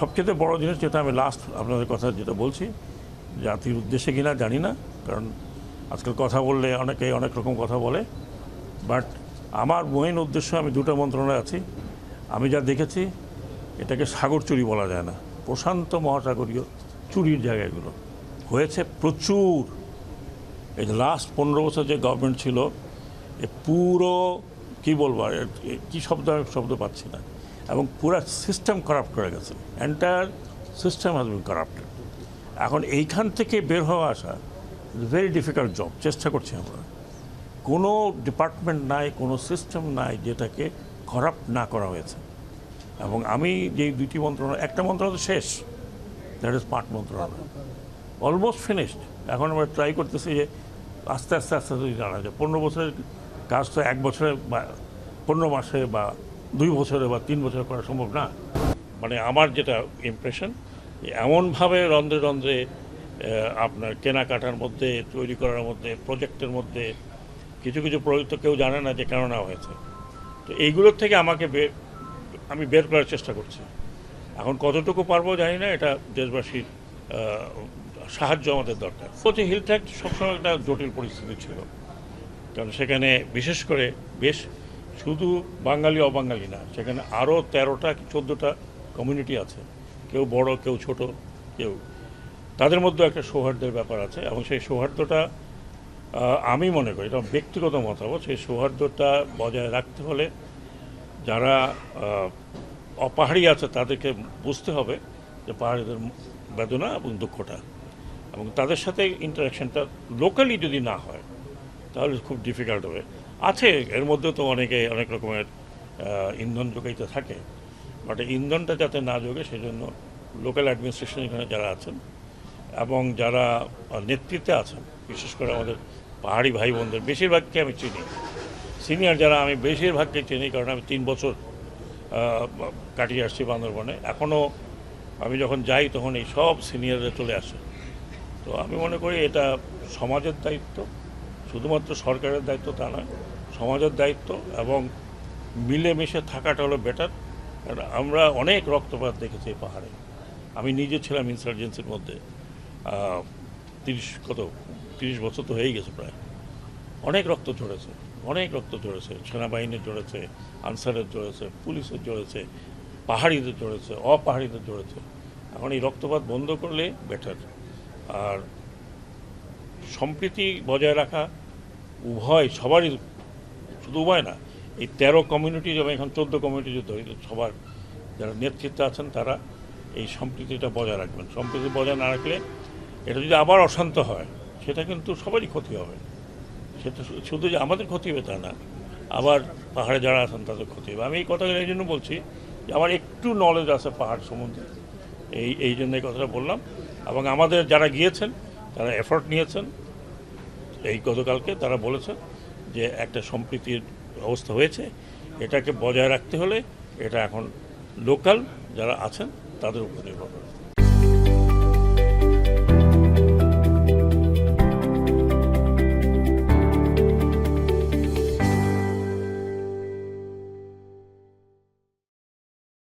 সবচেয়ে বড় জিনিস যেটা আমি লাস্ট আপনাদের কথা যেটা বলছি, জাতির উদ্দেশ্যে কিনা জানি না, কারণ আজকাল কথা বললে অনেকে অনেক রকম কথা বলে বাট আমার মেইন উদ্দেশ্য আমি দুটো মন্ত্রণালয়ে আছি। আমি যা দেখেছি, এটাকে সাগর চুরি বলা যায় না, প্রশান্ত মহাসাগরীয় চুরির জায়গাগুলো। হয়েছে প্রচুর। এই লাস্ট পনেরো বছর যে গভর্নমেন্ট ছিল, এ পুরো, কি বলব কি শব্দ আমি শব্দ পাচ্ছি না। এবং পুরো সিস্টেম করাপ্ট করে গেছে entire system has been corrupted এখন এইখান থেকে বের হওয়া আসা ভেরি ডিফিকাল্ট জব চেষ্টা করছি আমরা কোনো ডিপার্টমেন্ট নাই কোনো সিস্টেম নাই যেটাকে করাপ্ট না করা হয়েছে এবং আমি যেই দুইটি মন্ত্রণালয় একটা মন্ত্রণালয় শেষ দ্যাট ইজ পার্ট মন্ত্রণালয় অলমোস্ট ফিনিশড এখন আমরা ট্রাই করতেছি যে আস্তে আস্তে আস্তে আস্তে জানা যায় পনেরো বছরের কাজ তো এক বছরে বা পনেরো মাসে বা দুই বছরে বা তিন বছরে করা সম্ভব না। মানে আমার যেটা ইমপ্রেশন এমনভাবে রন্ধ্রে রন্ধ্রে আপনার কেনাকাটার মধ্যে, তৈরি করার মধ্যে প্রজেক্টের মধ্যে কিছু কিছু প্রজেক্ট তো কেউ জানে না যে কেন নেওয়া হয়েছে। তো এইগুলোর থেকে আমাকে বের আমি বের করার চেষ্টা করছি। এখন কতটুকু পারব জানি না, এটা দেশবাসীর সাহায্য আমাদের দরকার। হচ্ছে হিল ট্র্যাক সবসময় একটা জটিল পরিস্থিতি ছিল। কারণ সেখানে বিশেষ করে বেশ শুধু বাঙালি, অবাঙালি না, সেখানে আরও তেরোটা কি চোদ্দোটা কমিউনিটি আছে, কেউ বড়, কেউ ছোট, কেউ। তাদের মধ্যে একটা সৌহার্দ্যের ব্যাপার আছে, এবং সেই সৌহার্দ্যটা আমি মনে করি, এটা ব্যক্তিগত মতামত, সেই সৌহার্দ্যটা বজায় রাখতে হলে যারা অপাহাড়ি আছে তাদেরকে বুঝতে হবে যে পাহাড়িদের বেদনা এবং দুঃখটা, এবং তাদের সাথে ইন্টারাকশনটা লোকালি যদি না হয়, তাহলে খুব ডিফিকাল্ট হবে। আছে, এর মধ্যে তো অনেকে, অনেক রকমের ইন্ধন যোগাইতে থাকে। বাট ইন্ধনটা যাতে না যোগে সেজন্য লোকাল অ্যাডমিনিস্ট্রেশন এখানে যারা আছেন এবং যারা নেতৃত্বে আছেন, বিশেষ করে আমাদের পাহাড়ি ভাই বোনদের বেশিরভাগকে আমি চিনি। সিনিয়র যারা আমি বেশিরভাগকে চিনি, কারণ আমি তিন বছর কাটিয়ে আসছি বান্দরবনে। এখনও আমি যখন যাই, তখন এই সব সিনিয়ররা চলে আসে। তো আমি মনে করি এটা সমাজের দায়িত্ব। শুধুমাত্র সরকারের দায়িত্ব তা নয়, সমাজের দায়িত্ব এবং মিলেমিশে থাকাটা হলো বেটার আমরা অনেক রক্তপাত দেখেছি এই পাহাড়ে। আমি নিজে ছিলাম ইনসার্জেন্সির মধ্যে তিরিশ, কত, তিরিশ বছর তো হয়েই গেছে প্রায়। অনেক রক্ত ঝরেছে, অনেক রক্ত ঝরেছে সেনাবাহিনীর ঝরেছে, আনসারের ঝরেছে, পুলিশের ঝরেছে, পাহাড়িদের ঝরেছে, অপাহাড়িদের ঝরেছে। এখন এই রক্তপাত বন্ধ করলে বেটার আর সম্প্রীতি বজায় রাখা উভয়, সবারই শুধু উভয় না, এই তেরো কমিউনিটি যেমন এখন চোদ্দ কমিউনিটি যদি ধরি সবার যারা নেতৃত্বে আছেন তারা এই সম্প্রীতিটা বজায় রাখবেন। সম্প্রীতি বজায় না রাখলে এটা যদি আবার অশান্ত হয়, সেটা কিন্তু সবারই ক্ষতি হবে। সেটা শুধু যে আমাদের ক্ষতি হবে তা না, আবার পাহাড়ে যারা আছেন তাদের ক্ষতি হবে। আমি এই কথাগুলো এই জন্য বলছি যে আমার একটু নলেজ আছে পাহাড় সম্বন্ধে, এই এই জন্য এই কথাটা বললাম। এবং আমাদের যারা গিয়েছেন, তারা এফোর্ট নিয়েছেন এই গতকালকে তারা বলেছেন যে একটা সম্প্রীতির অবস্থা হয়েছে। এটাকে বজায় রাখতে হলে এটা এখন লোকাল যারা আছেন তাদের উপর নির্ভর করে।